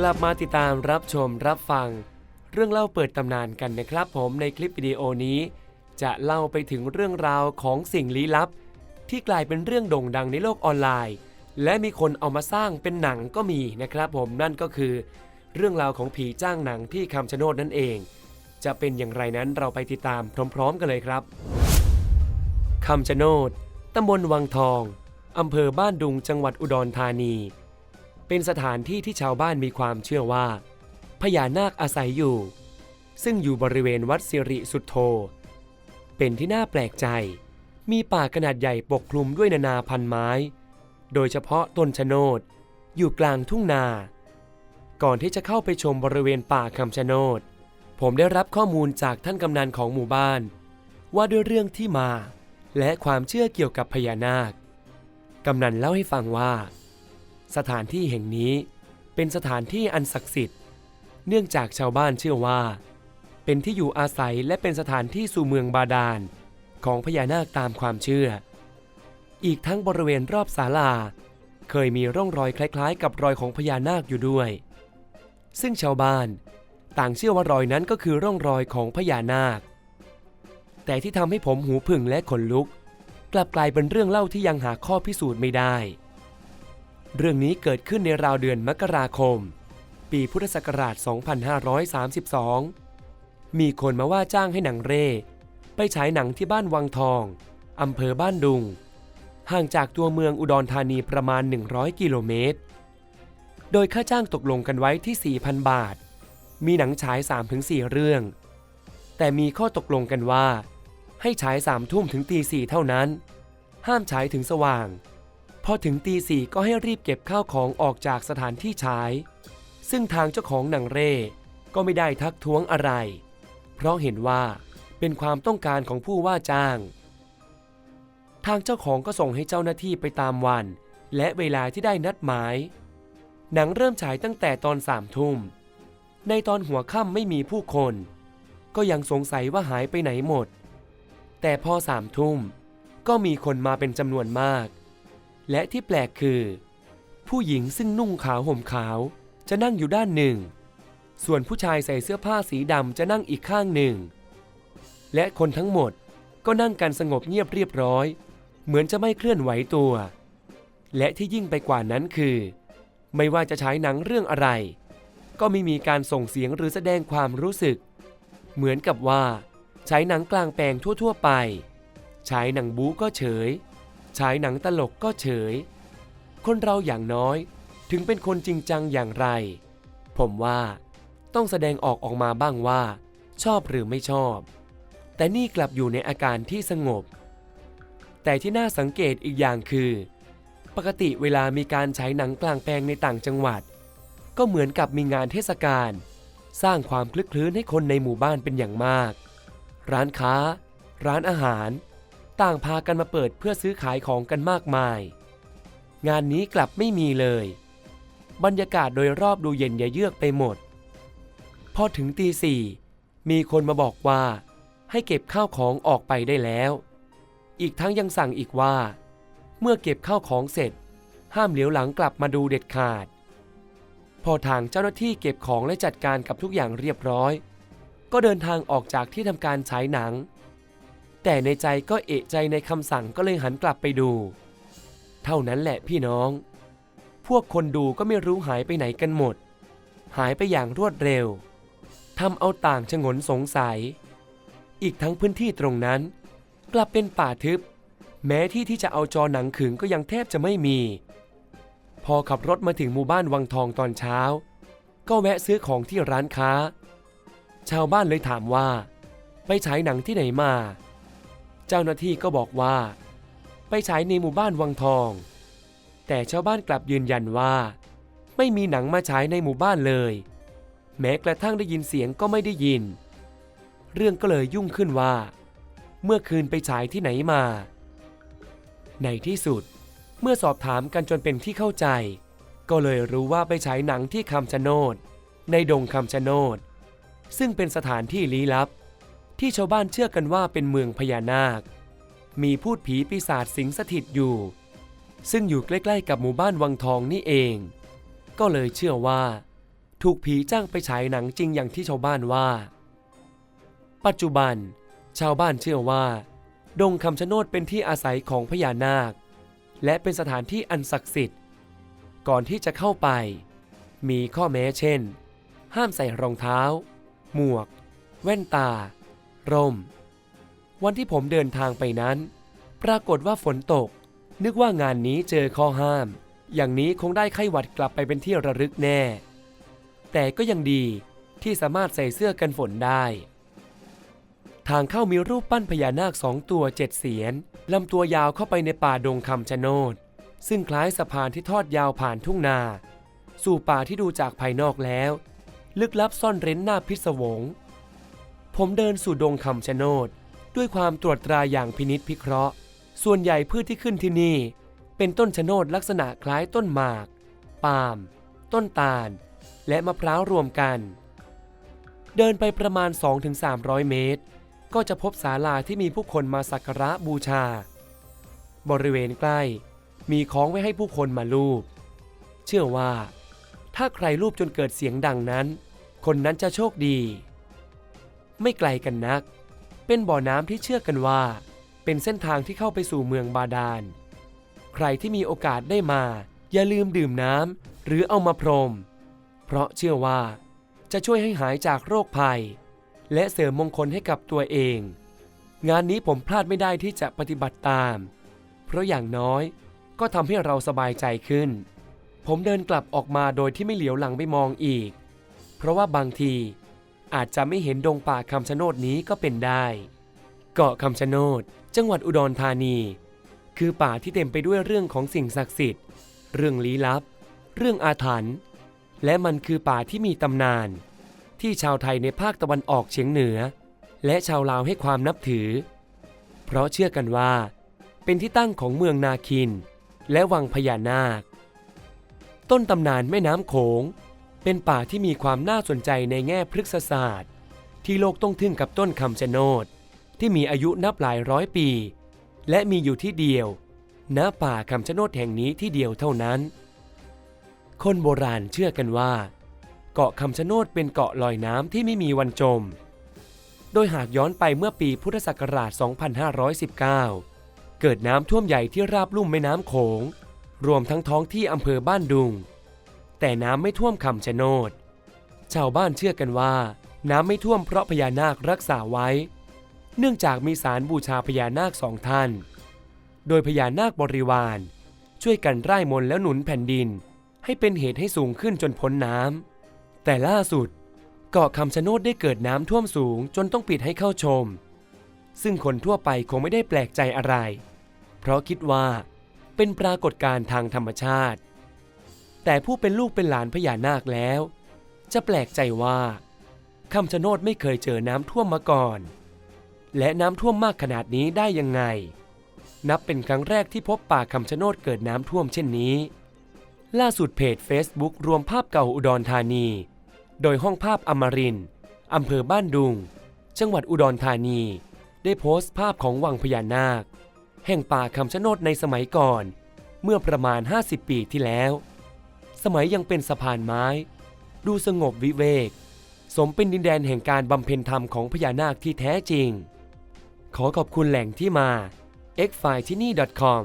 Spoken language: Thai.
กลับมาติดตามรับชมรับฟัง เรื่องเล่าเปิดตำนานกันนะครับผมในคลิปวิดีโอนี้ จะเล่าไปถึงเรื่องราวของสิ่งลี้ลับ ที่กลายเป็นเรื่องโด่งดังในโลกออนไลน์ และมีคนเอามาสร้างเป็นหนังก็มีนะครับผมนั่นก็คือ เรื่องราวของผีจ้างหนังที่คำชะโนดนั่นเอง จะเป็นอย่างไรนั้นเราไปติดตามพร้อม ๆ กันเลยครับคำชะโนดตำบลวังทองอำเภอบ้านดุงจังหวัดอุดรธานี เป็นสถานที่ที่ชาวบ้านมีความเชื่อว่า พญานาคอาศัยอยู่ ซึ่งอยู่บริเวณวัดสิริสุทโธ เป็นที่น่าแปลกใจ มีป่าขนาดใหญ่ปกคลุมด้วยนานาพันไม้ โดยเฉพาะต้นชะโนดอยู่กลางทุ่งนา ก่อนที่จะเข้าไปชมบริเวณป่าคำชะโนด ผมได้รับข้อมูลจากท่านกำนันของหมู่บ้าน ว่าด้วยเรื่องที่มา และความเชื่อเกี่ยวกับพญานาค กำนันเล่าให้ฟังว่า สถานที่แห่งนี้เป็นสถานที่อันศักดิ์สิทธิ์ เนื่องจากชาวบ้านเชื่อว่า เป็นที่อยู่อาศัยและเป็นสถานที่สู่เมืองบาดาลของพญานาคตามความเชื่อ อีกทั้งบริเวณรอบศาลา เคยมีร่องรอยคล้ายๆ กับรอยของพญานาคอยู่ด้วย ซึ่งชาวบ้านต่างเชื่อว่ารอยนั้นก็คือร่องรอยของพญานาค แต่ที่ทำให้ผมหูผึ่งและขนลุก กลับกลายเป็นเรื่องเล่าที่ยังหาข้อพิสูจน์ไม่ได้ เรื่องนี้เกิดขึ้นในราวเดือนมกราคม ปีพุทธศักราช 2532 มีคนมาว่าจ้างให้หนังเร่ ไปฉายหนังที่บ้านวังทอง อำเภอบ้านดุง ห่างจากตัวเมืองอุดรธานีประมาณ 100 กิโลเมตร โดยค่าจ้างตกลงกันไว้ที่ 4,000 บาท มีหนังฉาย 3-4 เรื่อง แต่มีข้อตกลงกันว่า ให้ฉาย3ทุ่มถึงตี4เท่านั้น ห้ามฉายถึงสว่าง พอถึงตีสี่ก็ให้รีบเก็บข้าวของออกจากสถานที่ฉาย ซึ่งทางเจ้าของหนังเร่ก็ไม่ได้ทักท้วงอะไร เพราะเห็นว่าเป็นความต้องการของผู้ว่าจ้าง ทางเจ้าของก็ส่งให้เจ้าหน้าที่ไปตามวัน และเวลาที่ได้นัดหมาย หนังเริ่มฉายตั้งแต่ตอนสามทุ่ม ในตอนหัวค่ำไม่มีผู้คน ก็ยังสงสัยว่าหายไปไหนหมด แต่พอสามทุ่มก็มีคนมาเป็นจำนวนมาก และที่แปลกคือ ผู้หญิงซึ่งนุ่งขาวห่มขาวจะนั่งอยู่ด้านหนึ่ง ส่วนผู้ชายใส่เสื้อผ้าสีดำจะนั่งอีกข้างหนึ่ง และคนทั้งหมดก็นั่งกันสงบเงียบเรียบร้อย เหมือนจะไม่เคลื่อนไหวตัว และที่ยิ่งไปกว่านั้นคือ ไม่ว่าจะฉายหนังเรื่องอะไร ก็ไม่มีการส่งเสียงหรือแสดงความรู้สึก เหมือนกับว่าฉายหนังกลางแปลงทั่ว ๆ ไปฉายหนังบู๊ก็เฉย ฉายหนังตลกก็เฉย คนเราอย่างน้อยถึงเป็นคนจริงจังอย่างไร ผมว่าต้องแสดงออกออกมาบ้างว่า ชอบหรือไม่ชอบ แต่นี่กลับอยู่ในอาการที่สงบ แต่ที่น่าสังเกตอีกอย่างคือ ปกติเวลามีการฉายหนังกลางแปลงในต่างจังหวัด ก็เหมือนกับมีงานเทศกาลสร้างความคลึกคลื้นให้คนในหมู่บ้านเป็นอย่างมาก ร้านค้า ร้านอาหาร ต่างพากันมาเปิดเพื่อซื้อขายของกันมากมาย งานนี้กลับไม่มีเลย บรรยากาศโดยรอบดูเย็นยะเยือกไปหมด พอถึงตีสี่มีคนมาบอกว่า ให้เก็บข้าวของออกไปได้แล้ว อีกทั้งยังสั่งอีกว่า เมื่อเก็บข้าวของเสร็จ ห้ามเหลียวหลังกลับมาดูเด็ดขาด พอทางเจ้าหน้าที่เก็บของและจัดการกับทุกอย่างเรียบร้อย ก็เดินทางออกจากที่ทำการฉายหนัง แต่ในใจก็เอะใจในคำสั่งก็เลยหันกลับไปดู เท่านั้นแหละพี่น้อง พวกคนดูก็ไม่รู้หายไปไหนกันหมด หายไปอย่างรวดเร็วทำเอาต่างชงนสงสัย อีกทั้งพื้นที่ตรงนั้น กลับเป็นป่าทึบ แม้ที่ที่จะเอาจอหนังขึงก็ยังแทบจะไม่มี พอขับรถมาถึงหมู่บ้านวังทองตอนเช้า ก็แวะซื้อของที่ร้านค้า ชาวบ้านเลยถามว่า ไปฉายหนังที่ไหนมา เจ้าหน้าที่ก็บอกว่า ไปฉายในหมู่บ้านวังทอง แต่ชาวบ้านกลับยืนยันว่า ไม่มีหนังมาฉายในหมู่บ้านเลย แม้กระทั่งได้ยินเสียงก็ไม่ได้ยิน เรื่องก็เลยยุ่งขึ้นว่า เมื่อคืนไปฉายที่ไหนมา ในที่สุดเมื่อสอบถามกันจนเป็นที่เข้าใจ ก็เลยรู้ว่าไปฉายหนังที่คำชะโนด ในดงคำชะโนด ซึ่งเป็นสถานที่ลี้ลับ ที่ชาวบ้านเชื่อกันว่าเป็นเมืองพญานาค มีพูดผีปีศาจสิงสถิตอยู่ ซึ่งอยู่ใกล้ๆกับหมู่บ้านวังทองนี่เอง ก็เลยเชื่อว่า ถูกผีจ้างไปฉายหนังจริงอย่างที่ชาวบ้านว่า ปัจจุบัน ชาวบ้านเชื่อว่า ดงคำชะโนดเป็นที่อาศัยของพญานาค และเป็นสถานที่อันศักดิ์สิทธิ์ ก่อนที่จะเข้าไป มีข้อแม้เช่น ห้ามใส่รองเท้า หมวก แว่นตา ร่ม วันที่ผมเดินทางไปนั้น ปรากฏว่าฝนตก นึกว่างานนี้เจอข้อห้าม อย่างนี้คงได้ไข้หวัดกลับไปเป็นที่ระลึกแน่ แต่ก็ยังดีที่สามารถใส่เสื้อกันฝนได้ ทางเข้ามีรูปปั้นพญานาคสองตัวเจ็ดเสียนลำตัวยาวเข้าไปในป่าดงคำชะโนด ซึ่งคล้ายสะพานที่ทอดยาวผ่านทุ่งนา สู่ป่าที่ดูจากภายนอกแล้ว ลึกลับซ่อนเร้นหน้าพิศวง ผมเดินสู่ดงคำชะโนด ด้วยความตรวจตราอย่างพินิษพิเคราะห์ ส่วนใหญ่พืชที่ขึ้นที่นี่ เป็นต้นชะโนดลักษณะคล้ายต้นหมาก ปาล์ม ต้นตาล และมะพร้าวรวมกัน เดินไปประมาณ 2-300 เมตร ก็จะพบศาลาที่มีผู้คนมาสักการะบูชา บริเวณใกล้ มีของไว้ให้ผู้คนมาลูบ เชื่อว่า ถ้าใครลูบจนเกิดเสียงดังนั้น คนนั้นจะโชคดี ไม่ไกลกันนัก เป็นบ่อน้ำที่เชื่อกันว่า เป็นเส้นทางที่เข้าไปสู่เมืองบาดาล ใครที่มีโอกาสได้มา อย่าลืมดื่มน้ำหรือเอามาพรม เพราะเชื่อว่า จะช่วยให้หายจากโรคภัย และเสริมมงคลให้กับตัวเอง งานนี้ผมพลาดไม่ได้ที่จะปฏิบัติตาม เพราะอย่างน้อยก็ทำให้เราสบายใจขึ้น ผมเดินกลับออกมาโดยที่ไม่เหลียวหลังไปมองอีก เพราะว่าบางที อาจจะไม่เห็นดงป่าคำชะโนดนี้ก็เป็นได้ เกาะคำชะโนด จังหวัดอุดรธานี คือป่าที่เต็มไปด้วยเรื่องของสิ่งศักดิ์สิทธิ์ เรื่องลี้ลับ เรื่องอาถรรพ์ และมันคือป่าที่มีตำนาน ที่ชาวไทยในภาคตะวันออกเฉียงเหนือ และชาวลาวให้ความนับถือ เพราะเชื่อกันว่า เป็นที่ตั้งของเมืองนาคิน และวังพญานาค ต้นตำนานแม่น้ำโขง เป็นป่าที่มีความน่าสนใจในแง่พฤกษศาสตร์ ที่โลกต้องทึ่งกับต้นคำชะโนด ที่มีอายุนับหลายร้อยปี และมีอยู่ที่เดียวณป่าคำชะโนดแห่งนี้ที่เดียวเท่านั้น คนโบราณเชื่อกันว่า เกาะคำชะโนดเป็นเกาะลอยน้ำที่ไม่มีวันจม โดยหากย้อนไปเมื่อปีพุทธศักราช 2519 เกิดน้ำท่วมใหญ่ที่ราบลุ่มแม่น้ำโขง รวมทั้งท้องที่อำเภอบ้านดุง แต่น้ำไม่ท่วมคำชะโนด ชาวบ้านเชื่อกันว่า น้ำไม่ท่วมเพราะพญานาครักษาไว้ เนื่องจากมีสารบูชาพญานาคสองท่าน โดยพญานาคบริวาร ช่วยกันไร่มนต์แล้วหนุนแผ่นดิน ให้เป็นเหตุให้สูงขึ้นจนพ้นน้ำแต่ล่าสุด เกาะคำชะโนดได้เกิดน้ำท่วมสูงจนต้องปิดให้เข้าชม ซึ่งคนทั่วไปคงไม่ได้แปลกใจอะไร เพราะคิดว่าเป็นปรากฏการณ์ทางธรรมชาติ แต่ผู้เป็นลูกเป็นหลานพญานาคแล้ว จะแปลกใจว่าคำชะโนดไม่เคยเจอน้ำท่วมมาก่อน และน้ำท่วมมากขนาดนี้ได้ยังไง นับเป็นครั้งแรกที่พบป่าคำชะโนดเกิดน้ำท่วมเช่นนี้ ล่าสุดเพจ Facebook รวมภาพเก่าอุดรธานี โดยห้องภาพอมรินอำเภอบ้านดุง จังหวัดอุดรธานี ได้โพสต์ภาพของวังพญานาค แห่งป่าคำชะโนดในสมัยก่อน เมื่อประมาณ 50 ปีที่แล้ว สมัยยังเป็นสะพานไม้ ดูสงบวิเวก สมเป็นดินแดนแห่งการบำเพ็ญธรรมของพญานาคที่แท้จริง ขอขอบคุณแหล่งที่มา x f i l e t i n y c o m